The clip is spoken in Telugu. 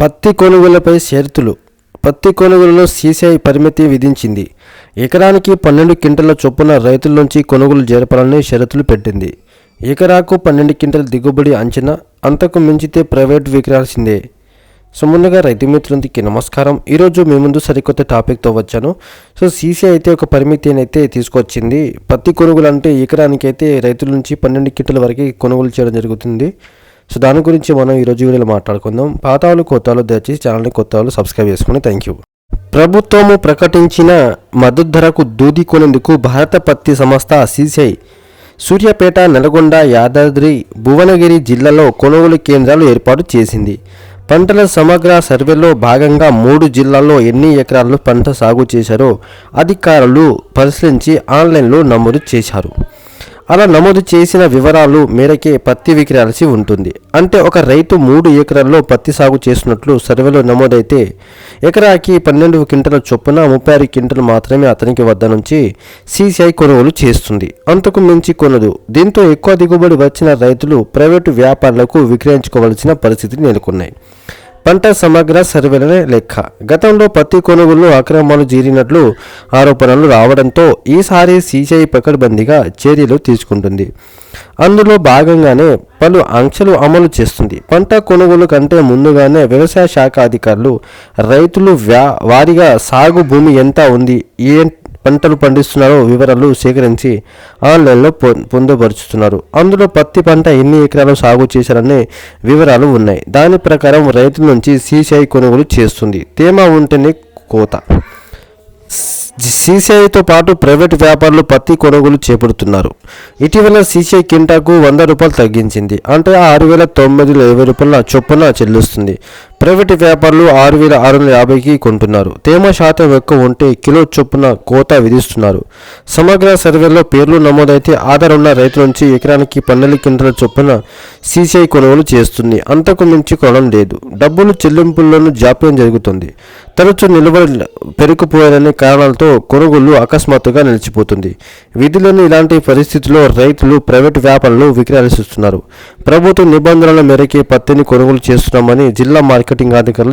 పత్తి కొనుగోలుపై షరతులు. పత్తి కొనుగోలులో సీసీఐ పరిమితి విధించింది. ఎకరానికి పన్నెండు క్వింటల చొప్పున రైతుల నుంచి కొనుగోలు జరపాలని షరతులు పెట్టింది. ఎకరాకు పన్నెండు క్వింటల దిగుబడి అంచనా అంతకు మించితే ప్రైవేట్ విక్రాల్సిందే సో ముందుగా రైతు మిత్రులకి నమస్కారం. ఈరోజు మీ ముందు సరికొత్త టాపిక్తో వచ్చాను. సో సీసీఐ అయితే ఒక పరిమితి అయితే తీసుకొచ్చింది. పత్తి కొనుగోలు అంటే ఎకరానికి అయితే రైతుల నుంచి పన్నెండు క్వింటల వరకు కొనుగోలు చేయడం జరుగుతుంది. సో దాని గురించి మనం ఈరోజు వీడియోలో మాట్లాడుకుందాం. పాత వాళ్ళు కొత్త వాళ్ళు దయచేసి ఛానల్ని కొత్త వాళ్ళు సబ్స్క్రైబ్ చేసుకుని థ్యాంక్ యూ ప్రభుత్వము ప్రకటించిన మద్దతు ధరకు దూది కొనేందుకు భారత పత్తి సంస్థ సీసీఐ సూర్యాపేట నల్గొండ యాదాద్రి భువనగిరి జిల్లాలో కొనుగోలు కేంద్రాలు ఏర్పాటు చేసింది. పంటల సమగ్ర సర్వేలో భాగంగా మూడు జిల్లాల్లో ఎన్ని ఎకరాల్లో పంట సాగు చేశారో అధికారులు పరిశీలించి ఆన్లైన్లో నమోదు చేశారు. అలా నమోదు చేసిన వివరాలు మేరకే పత్తి విక్రయాల్సి ఉంటుంది. అంటే ఒక రైతు మూడు ఎకరాల్లో పత్తి సాగు చేసినట్లు సర్వేలో నమోదైతే ఎకరాకి పన్నెండు క్వింటల చొప్పున ముప్పై ఆరు క్వింటలు మాత్రమే అతనికి వద్ద నుంచి సీసీఐ కొనుగోలు చేస్తుంది. అంతకు మించి కొనదు. దీంతో ఎక్కువ దిగుబడి వచ్చిన రైతులు ప్రైవేటు వ్యాపారులకు విక్రయించుకోవాల్సిన పరిస్థితి నెలకొన్నాయి. పంట సమగ్ర సర్వేల లెక్క. గతంలో పత్తి కొనుగోలు అక్రమాలు జీరినట్లు ఆరోపణలు రావడంతో ఈసారి సీసీఐ పకడ్బందీగా చర్యలు తీసుకుంటుంది. అందులో భాగంగానే పలు ఆంక్షలు అమలు చేస్తుంది. పంట కొనుగోలు కంటే ముందుగానే వ్యవసాయ శాఖ అధికారులు రైతులు వ్యా వారిగా సాగు భూమి ఎంత ఉంది ఏ పంటలు పండిస్తున్నారో వివరాలు సేకరించి ఆన్లైన్లో పొ పొందుపరుచుతున్నారు. అందులో పత్తి పంట ఎన్ని ఎకరాలు సాగు చేశారనే వివరాలు ఉన్నాయి. దాని ప్రకారం రైతుల నుంచి సీసీఐ కొనుగోలు చేస్తుంది. తేమ ఉంటేనే కోత. సీసీఐతో పాటు ప్రైవేట్ వ్యాపారులు పత్తి కొనుగోలు చేపడుతున్నారు. ఇటీవల సీసీఐ కింటాకు వంద రూపాయలు తగ్గించింది. అంటే ఆరు వేల తొమ్మిది ఇరవై రూపాయల చొప్పున చెల్లిస్తుంది. ప్రైవేటు వ్యాపారులు ఆరు వేల ఆరు వందల యాభైకి కొంటున్నారు. తేమ శాతం ఎక్కువ ఉంటే కిలో చొప్పున కోత విధిస్తున్నారు. సమగ్ర సర్వేలో పేర్లు నమోదైతే ఆధార్ ఉన్న రైతు నుంచి ఎకరానికి పన్నెండు క్వింటల చొప్పున సీసీఐ కొనుగోలు చేస్తుంది. అంతకు మించి కొనడం లేదు. డబ్బులు చెల్లింపుల్లోనూ జాప్యం జరుగుతుంది. తరచూ నిల్వలు పెరిగిపోయారనే కారణాలతో కొనుగోలు అకస్మాత్తుగా నిలిచిపోతుంది. విధులను ఇలాంటి పరిస్థితుల్లో రైతులు ప్రైవేట్ వ్యాపారులు విక్రయాలిస్తున్నారు ప్రభుత్వ నిబంధనల మేరకే పత్తిని కొనుగోలు చేస్తున్నామని జిల్లా మార్కెటింగ్ అధికారులు